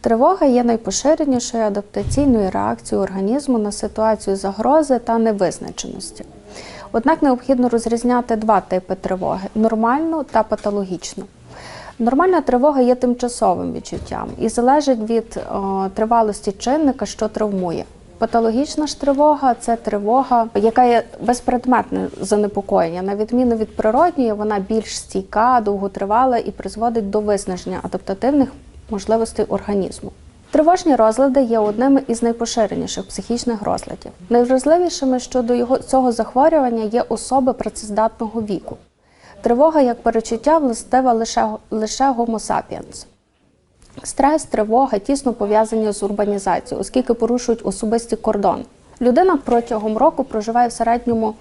Тривога є найпоширенішою адаптаційною реакцією організму на ситуацію загрози та невизначеності. Однак необхідно розрізняти два типи тривоги нормальну та патологічну. Нормальна тривога є тимчасовим відчуттям і залежить від о, тривалості чинника, що травмує. Патологічна ж тривога це тривога, яка є безпредметне занепокоєння. На відміну від природньої, вона більш стійка, довготривала і призводить до виснаження адаптативних можливостей організму. Тривожні розлади є одними із найпоширеніших психічних розладів. Найвразливішими щодо його цього захворювання є особи працездатного віку. Тривога як перечуття властива лише, лише sapiens. Стрес, тривога тісно пов'язані з урбанізацією, оскільки порушують особисті кордони. Людина протягом року проживає в середньому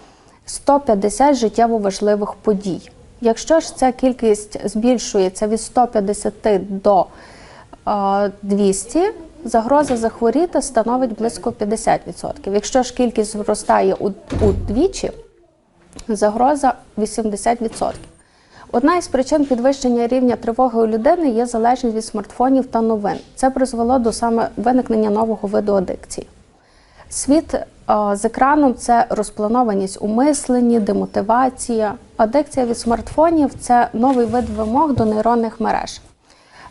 150 життєво важливих подій. Якщо ж ця кількість збільшується від 150 до 200, загроза захворіти становить близько 50%. Якщо ж кількість зростає удвічі, загроза 80%. Одна із причин підвищення рівня тривоги у людини є залежність від смартфонів та новин. Це призвело до саме виникнення нового виду адикції. Світ з екраном це розпланованість у мисленні, демотивація. Адикція від смартфонів це новий вид вимог до нейронних мереж.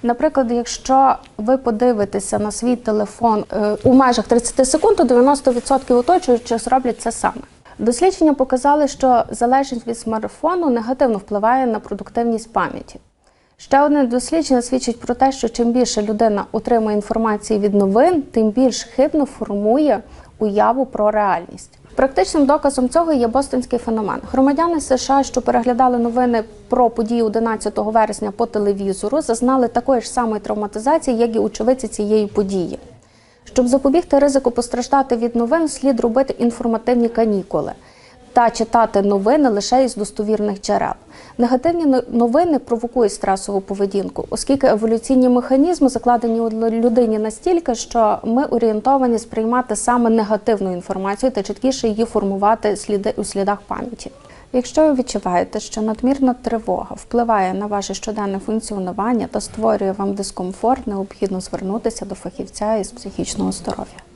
Наприклад, якщо ви подивитеся на свій телефон е, у межах 30 секунд, то 90% оточуючих зроблять це саме. Дослідження показали, що залежність від смартфону негативно впливає на продуктивність пам'яті. Ще одне дослідження свідчить про те, що чим більше людина отримує інформації від новин, тим більш хибно формує уяву про реальність. Практичним доказом цього є бостонський феномен. Громадяни США, що переглядали новини про події 11 вересня по телевізору, зазнали такої ж самої травматизації, як і очевидці цієї події. Щоб запобігти ризику постраждати від новин, слід робити інформативні канікули та читати новини лише із достовірних джерел. Негативні новини провокують стресову поведінку, оскільки еволюційні механізми закладені у людині настільки, що ми орієнтовані сприймати саме негативну інформацію та чіткіше її формувати сліди у слідах пам'яті. Якщо ви відчуваєте, що надмірна тривога впливає на ваше щоденне функціонування та створює вам дискомфорт, необхідно звернутися до фахівця із психічного здоров'я.